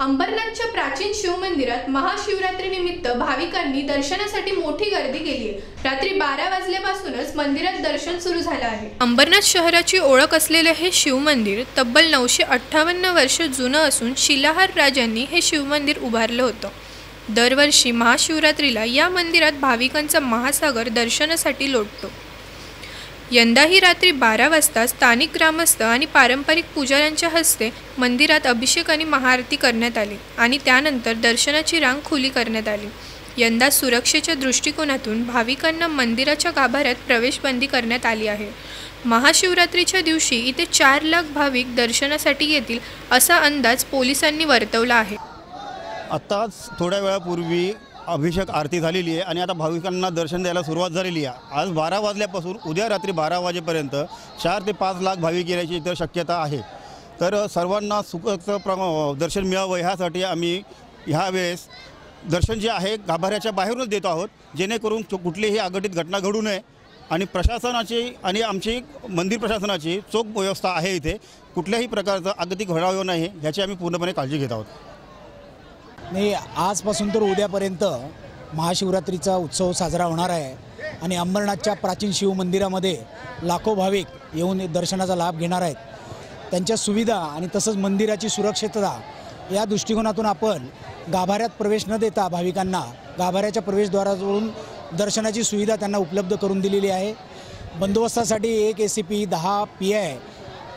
अंबरनाथच्या प्राचीन शिवमंदिरात महाशिवरात्री निमित्त भाविकांनी दर्शनासाठी मोठी गर्दी केली आहे रात्री बारा वाजल्यापासूनच मंदिरात दर्शन सुरू झालं आहे. अंबरनाथ शहराची ओळख असलेले हे शिवमंदिर तब्बल नऊशे अठ्ठावन्न वर्ष जुनं असून शिलाहार राजांनी हे शिवमंदिर उभारलं होतं. दरवर्षी महाशिवरात्रीला या मंदिरात भाविकांचा महासागर दर्शनासाठी लोटतो. यंदाही रात्री बारा वाजता स्थानिक ग्रामस्थ आणि पारंपरिक पुजाऱ्यांच्या हस्ते मंदिरात अभिषेक आणि महाआरती करण्यात आली आणि त्यानंतर दर्शनाची रांग खुली करण्यात आली. यंदा सुरक्षेच्या दृष्टिकोनातून भाविकांना मंदिराच्या गाभाऱ्यात प्रवेशबंदी करण्यात आली आहे. महाशिवरात्रीच्या दिवशी इथे चार लाख भाविक दर्शनासाठी येतील असा अंदाज पोलिसांनी वर्तवला आहे. आत्ताच थोड्या वेळापूर्वी अभिषेक आरती झालेली आहे आणि आता भाविकांना दर्शन द्यायला सुरुवात झालेली आहे. आज बारा वाजल्यापासून उद्या रात्री बारा वाजेपर्यंत चार ते पाच लाख भाविक येण्याची इतर शक्यता आहे. तर सर्वांना सुखचं प्र दर्शन मिळावं ह्यासाठी आम्ही ह्या वेळेस दर्शन जे आहे गाभाऱ्याच्या बाहेरूनच देतो आहोत. जेणेकरून कुठलीही अघटित घटना घडू नये आणि प्रशासनाची आणि आमची मंदिर प्रशासनाची चोख व्यवस्था आहे इथे. कुठल्याही प्रकारचं अगदी घडावं नाही ह्याची आम्ही पूर्णपणे काळजी घेत आहोत. नाही आजपासून तर उद्यापर्यंत महाशिवरात्रीचा उत्सव साजरा होणार आहे. आणि अंबरनाथच्या प्राचीन शिव मंदिरामध्ये लाखो भाविक येऊन दर्शनाचा लाभ घेणार आहेत. त्यांच्या सुविधा आणि तसंच मंदिराची सुरक्षितता या दृष्टिकोनातून आपण गाभाऱ्यात प्रवेश न देता भाविकांना गाभाऱ्याच्या प्रवेशद्वारावरून दर्शनाची सुविधा त्यांना उपलब्ध करून दिलेली आहे. बंदोबस्तासाठी एक ए सी पी दहा पी आय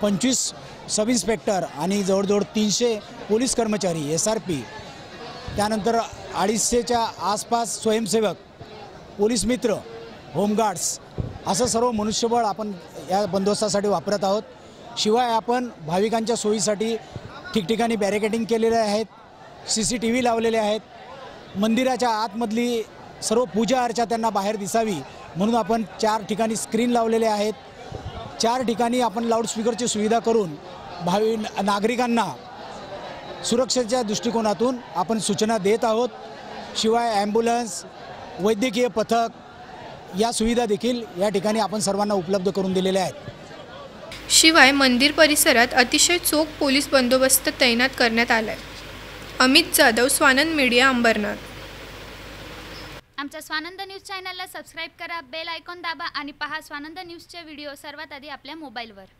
पंचवीस सब इन्स्पेक्टर आणि जवळजवळ तीनशे पोलीस कर्मचारी एस आर पी त्यानंतर अडीचशेच्या आसपास स्वयंसेवक पोलीस मित्र होमगार्ड्स असं सर्व मनुष्यबळ आपण या बंदोबस्तासाठी वापरत आहोत. शिवाय आपण भाविकांच्या सोयीसाठी ठिकठिकाणी बॅरिकेडिंग केलेले आहेत सी सी टी व्ही लावलेले आहेत. मंदिराच्या आतमधली सर्व पूजा अर्चा त्यांना बाहेर दिसावी म्हणून आपण चार ठिकाणी स्क्रीन लावलेले आहेत. चार ठिकाणी आपण लाऊडस्पीकरची सुविधा करून भावी नागरिकांना सुरक्षेच्या दृष्टिकोनातून आपण सूचना देत आहोत. शिवाय ॲम्ब्युलन्स वैद्यकीय पथक या सुविधा देखील या ठिकाणी आपण सर्वांना उपलब्ध करून दिलेल्या आहेत. शिवाय मंदिर परिसरात अतिशय चोख पोलीस बंदोबस्त तैनात करण्यात आलाय. अमित जाधव स्वानंद मीडिया अंबरनाथ. आमच्या स्वानंद न्यूज चॅनलला सबस्क्राईब करा बेल आयकॉन दाबा आणि पहा स्वानंद न्यूजचे व्हिडिओ सर्वात आधी आपल्या मोबाईलवर.